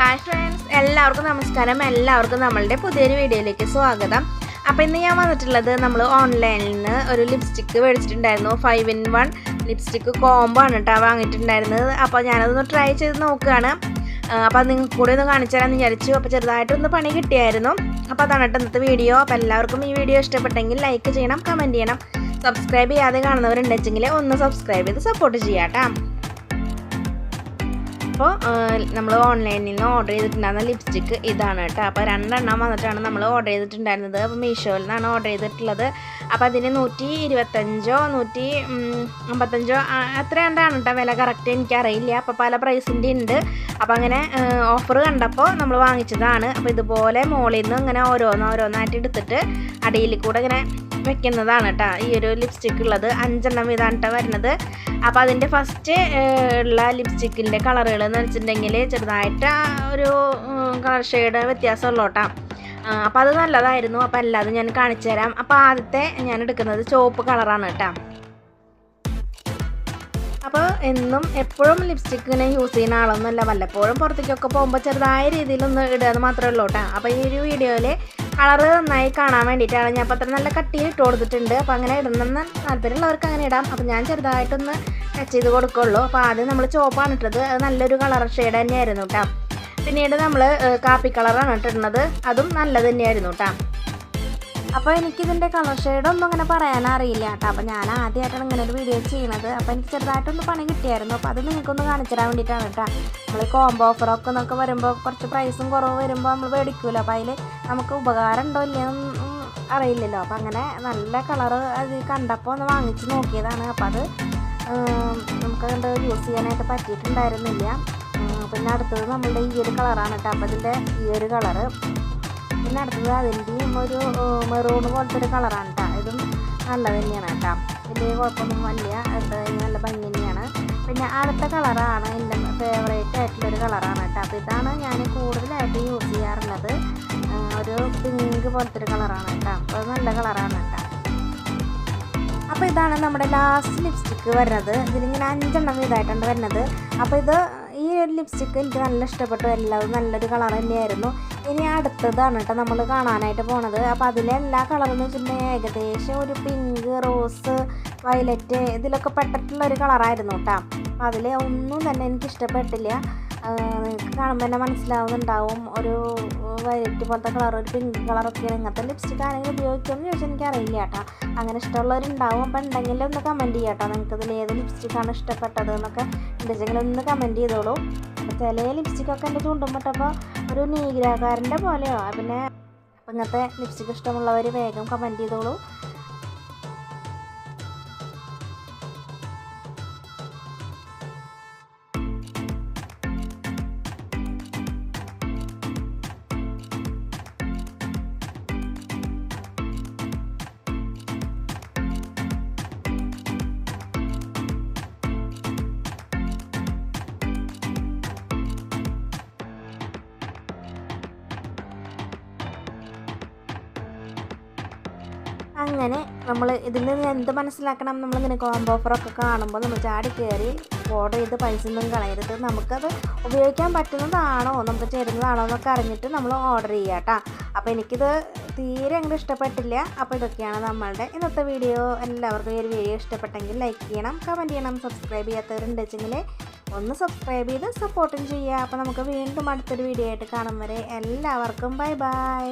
Hi friends എല്ലാവർക്കും നമസ്കാരം. എല്ലാവർക്കും നമ്മളുടെ പുതിയൊരു വീഡിയോയിലേക്ക് സ്വാഗതം. അപ്പോൾ ഇന്ന് ഞാൻ വന്നിട്ടുള്ളത് നമ്മൾ ഓൺലൈനിൽ നിന്ന് ഒരു lipstick മേടിച്ചിട്ടുണ്ടായിരുന്നു. Five in one lipstick combo ആണ് കേട്ടോ വാങ്ങിയിട്ടുണ്ടായിരുന്നത്. അപ്പോൾ ഞാനതൊന്ന് ട്രൈ ചെയ്ത് നോക്കുകയാണ് അപ്പോൾ നിങ്ങൾക്ക് കൂടെ ഒന്ന് കാണിച്ചു തരാമെന്ന് വിചാരിച്ചു. അപ്പോൾ ചെറുതായിട്ടൊന്ന് പണി കിട്ടിയായിരുന്നു. അപ്പോൾ അതാണ് കേട്ടോ ഇന്നത്തെ വീഡിയോ. അപ്പോൾ എല്ലാവർക്കും ഈ വീഡിയോ ഇഷ്ടപ്പെട്ടെങ്കിൽ ലൈക്ക് ചെയ്യണം കമന്റ് ചെയ്യണം. സബ്സ്ക്രൈബ് ചെയ്യാതെ കാണുന്നവരുണ്ടെങ്കിൽ ഒന്ന് സബ്സ്ക്രൈബ് ചെയ്ത് സപ്പോർട്ട് ചെയ്യാം കേട്ടോ അപ്പോൾ നമ്മൾ ഓൺലൈനിൽ നിന്ന് ഓർഡർ ചെയ്തിട്ടുണ്ടായിരുന്ന ലിപ്സ്റ്റിക്ക് ഇതാണ് കേട്ടോ. അപ്പോൾ രണ്ടെണ്ണം വന്നിട്ടാണ് നമ്മൾ ഓർഡർ ചെയ്തിട്ടുണ്ടായിരുന്നത്. അപ്പോൾ മീഷോയിൽ നിന്നാണ് ഓർഡർ ചെയ്തിട്ടുള്ളത്. അപ്പോൾ അതിന് നൂറ്റി ഇരുപത്തഞ്ചോ നൂറ്റി അമ്പത്തഞ്ചോ അത്ര കണ്ടാണ് കേട്ടോ വില കറക്റ്റ് എനിക്കറിയില്ല. അപ്പോൾ പല പ്രൈസിന്റെ ഉണ്ട്. അപ്പോൾ അങ്ങനെ ഓഫർ കണ്ടപ്പോൾ നമ്മൾ വാങ്ങിച്ചതാണ്. അപ്പോൾ ഇതുപോലെ മുകളിൽ നിന്ന് ഇങ്ങനെ ഓരോന്ന് ഓരോന്നായിട്ട് എടുത്തിട്ട് അടിയിൽ കൂടെ ഇങ്ങനെ വെക്കുന്നതാണ് കേട്ടോ. ഈ ഒരു ലിപ്സ്റ്റിക്ക് ഉള്ളത്. അഞ്ചെണ്ണം ഇതാണ് കേട്ടോ വരുന്നത്. അപ്പോൾ അതിന്റെ ഫസ്റ്റ് ഉള്ള ലിപ്സ്റ്റിക്കിന്റെ കളറുകൾ എന്ന് വെച്ചിട്ടുണ്ടെങ്കിൽ ചെറുതായിട്ട് ഒരു കളർ ഷെയ്ഡ് വ്യത്യാസമുള്ളൂ കേട്ടോ അപ്പോൾ അത് നല്ലതായിരുന്നു. അപ്പോൾ അല്ലാതെ ഞാൻ കാണിച്ചു തരാം. അപ്പോൾ ആദ്യത്തെ ഞാൻ എടുക്കുന്നത് ചുവപ്പ് കളറാണ് കേട്ടോ അപ്പോൾ എന്നും എപ്പോഴും ലിപ്സ്റ്റിക്ക് ഇങ്ങനെ യൂസ് ചെയ്യുന്ന ആളൊന്നുമല്ല. വല്ലപ്പോഴും പുറത്തേക്കൊക്കെ പോകുമ്പോൾ ചെറുതായ രീതിയിലൊന്ന് ഇടുക എന്ന് മാത്രമേ ഉള്ളൂ കേട്ടോ അപ്പോൾ ഈ ഒരു വീഡിയോയിൽ കളറ് നന്നായി കാണാൻ വേണ്ടിയിട്ടാണ്. ഞാൻ അപ്പോൾ അത്ര നല്ല കട്ടിയിൽ ഇട്ട് കൊടുത്തിട്ടുണ്ട്. അപ്പോൾ അങ്ങനെ ഇടണമെന്ന് താല്പര്യമുള്ളവർക്ക് അങ്ങനെ ഇടാം. അപ്പോൾ ഞാൻ ചെറുതായിട്ടൊന്ന് ടച്ച് ചെയ്ത് കൊടുക്കുള്ളൂ. അപ്പോൾ ആദ്യം നമ്മൾ ചോപ്പാണ് ഇട്ടത്. അത് നല്ലൊരു കളർ ഷെയ്ഡ് തന്നെയായിരുന്നു കേട്ടോ പിന്നീട് നമ്മൾ കാപ്പി കളറാണ് ഇട്ടിരുന്നത്. അതും നല്ലത് തന്നെയായിരുന്നു കേട്ടോ അപ്പോൾ എനിക്കിതിന്റെ കളർ ഷെയ്ഡൊന്നും അങ്ങനെ പറയാൻ അറിയില്ല കേട്ടോ. അപ്പോൾ ഞാൻ ആദ്യമായിട്ടാണ് ഇങ്ങനെ ഒരു വീഡിയോ ചെയ്യുന്നത് അപ്പോൾ എനിക്ക് ചെറുതായിട്ടൊന്ന് പണി കിട്ടിയായിരുന്നു. അപ്പോൾ അത് നിങ്ങൾക്കൊന്ന് കാണിച്ചു തരാൻ വേണ്ടിയിട്ടാണ് കേട്ടോ. നമ്മൾ കോംബോ ഓഫറൊക്കെ എന്നൊക്കെ വരുമ്പോൾ കുറച്ച് പ്രൈസും കുറവ് വരുമ്പോൾ നമ്മൾ മേടിക്കുമല്ലോ അപ്പോൾ അതിൽ നമുക്ക് ഉപകാരം ഉണ്ടോ ഇല്ലയെന്ന് അറിയില്ലല്ലോ. അപ്പോൾ അങ്ങനെ നല്ല കളറ് അത് കണ്ടപ്പോൾ ഒന്ന് വാങ്ങിച്ച് നോക്കിയതാണ്. അപ്പോൾ അത് നമുക്ക് കണ്ട് യൂസ് ചെയ്യാനായിട്ട് പറ്റിയിട്ടുണ്ടായിരുന്നില്ല. പിന്നെ അടുത്തത് നമ്മളുടെ ഈ ഒരു കളറാണ് കേട്ടോ. അപ്പോൾ ഇതിന്റെ ഈ ഒരു കളറ് പിന്നെ അടുത്തത് അതിന്റെയും ഒരു മെറൂൺ പോലത്തെ ഒരു കളറാണ് കേട്ടോ ഇതും നല്ലത് തന്നെയാണ് കേട്ടോ വലിയ കുഴപ്പമൊന്നും വലിയ നല്ല ഭംഗി തന്നെയാണ്. പിന്നെ അടുത്ത കളറാണ് എന്റെ ഫേവറേറ്റ് ആയിട്ടുള്ളൊരു കളറാണ് കേട്ടോ അപ്പോൾ ഇതാണ് ഞാൻ കൂടുതലായിട്ട് യൂസ് ചെയ്യാറുള്ളത്. ഒരു പിങ്ക് പോലത്തെ ഒരു കളറാണ് കേട്ടോ അപ്പോൾ നല്ല കളറാണ് കേട്ടോ അപ്പോൾ ഇതാണ് നമ്മുടെ ലാസ്റ്റ് ലിപ്സ്റ്റിക്ക് വരുന്നത്. ഇതിലിങ്ങനെ അഞ്ചെണ്ണം ഇതായിട്ടാണ് വരുന്നത്. അപ്പോൾ ഇത് ഒരു ലിപ്സ്റ്റിക്ക് എനിക്ക് നല്ല ഇഷ്ടപ്പെട്ടു. എല്ലാവരും നല്ലൊരു കളർ തന്നെയായിരുന്നു. ഇനി അടുത്തതാണ് കേട്ടോ നമ്മൾ കാണാനായിട്ട് പോണത്. അപ്പോൾ അതിലെ എല്ലാ കളറും എന്ന് വെച്ചിട്ടുണ്ടെങ്കിൽ ഏകദേശം ഒരു പിങ്ക് റോസ് വയലറ്റ് ഇതിലൊക്കെ പെട്ടിട്ടുള്ള ഒരു കളറായിരുന്നു കേട്ടോ. അപ്പോൾ അതിൽ ഒന്നും തന്നെ എനിക്ക് ഇഷ്ടപ്പെട്ടില്ല. നിങ്ങൾക്ക് കാണുമ്പോൾ തന്നെ മനസ്സിലാവുന്നുണ്ടാവും. ഒരു വൈറ്റ് പോലത്തെ കളർ ഒരു പിങ്ക് കളറൊക്കെയാണ് ഇങ്ങനത്തെ ലിപ്സ്റ്റിക്ക് ആരെങ്കിലും ഉപയോഗിക്കുമെന്ന് ചോദിച്ചാൽ എനിക്ക് അറിയില്ല കേട്ടോ. അങ്ങനെ ഇഷ്ടമുള്ളവരുണ്ടാവും. അപ്പോൾ ഉണ്ടെങ്കിൽ ഒന്ന് കമന്റ് ചെയ്യാം കേട്ടോ. നിങ്ങൾക്ക് ഇതിൽ ഏത് ലിപ്സ്റ്റിക്കാണ് ഇഷ്ടപ്പെട്ടത് എന്നൊക്കെ ഉണ്ടെങ്കിൽ ഒന്ന് കമന്റ് ചെയ്തോളൂ. ചില ലിപ്സ്റ്റിക്കൊക്കെ എന്റെ ചൂണ്ടുമ്പോട്ടപ്പോൾ ഒരു നീഗ്രാകാരന്റെ പോലെയോ. പിന്നെ അപ്പം ഇങ്ങനത്തെ ലിപ്സ്റ്റിക്ക് ഇഷ്ടമുള്ളവർ വേഗം കമന്റ് ചെയ്തോളൂ. അങ്ങനെ നമ്മൾ ഇതിൽ നിന്ന് എന്ത് മനസ്സിലാക്കണം നമ്മൾ ഇങ്ങനെ കോംബോ ഓഫറൊക്കെ കാണുമ്പോൾ നമ്മൾ ചാടി കയറി ഓർഡർ ചെയ്ത് പൈസ ഒന്നും കളയരുത്. നമുക്കത് ഉപയോഗിക്കാൻ പറ്റുന്നതാണോ? നമുക്ക് ചേരുന്നതാണോ എന്നൊക്കെ അറിഞ്ഞിട്ട് നമ്മൾ ഓർഡർ ചെയ്യുക കേട്ടോ അപ്പോൾ എനിക്കിത് തീരെ അങ്ങനെ ഇഷ്ടപ്പെട്ടില്ല. അപ്പോൾ ഇതൊക്കെയാണ് നമ്മളുടെ ഇന്നത്തെ വീഡിയോ എല്ലാവർക്കും ഈ ഒരു വീഡിയോ ഇഷ്ടപ്പെട്ടെങ്കിൽ ലൈക്ക് ചെയ്യണം കമന്റ് ചെയ്യണം സബ്സ്ക്രൈബ് ചെയ്യാത്തവരുണ്ടെങ്കിൽ ഒന്ന് സബ്സ്ക്രൈബ് ചെയ്ത് സപ്പോർട്ടും ചെയ്യുക. അപ്പോൾ നമുക്ക് വീണ്ടും അടുത്തൊരു വീഡിയോ ആയിട്ട് കാണും വരെ എല്ലാവർക്കും ബൈ ബൈ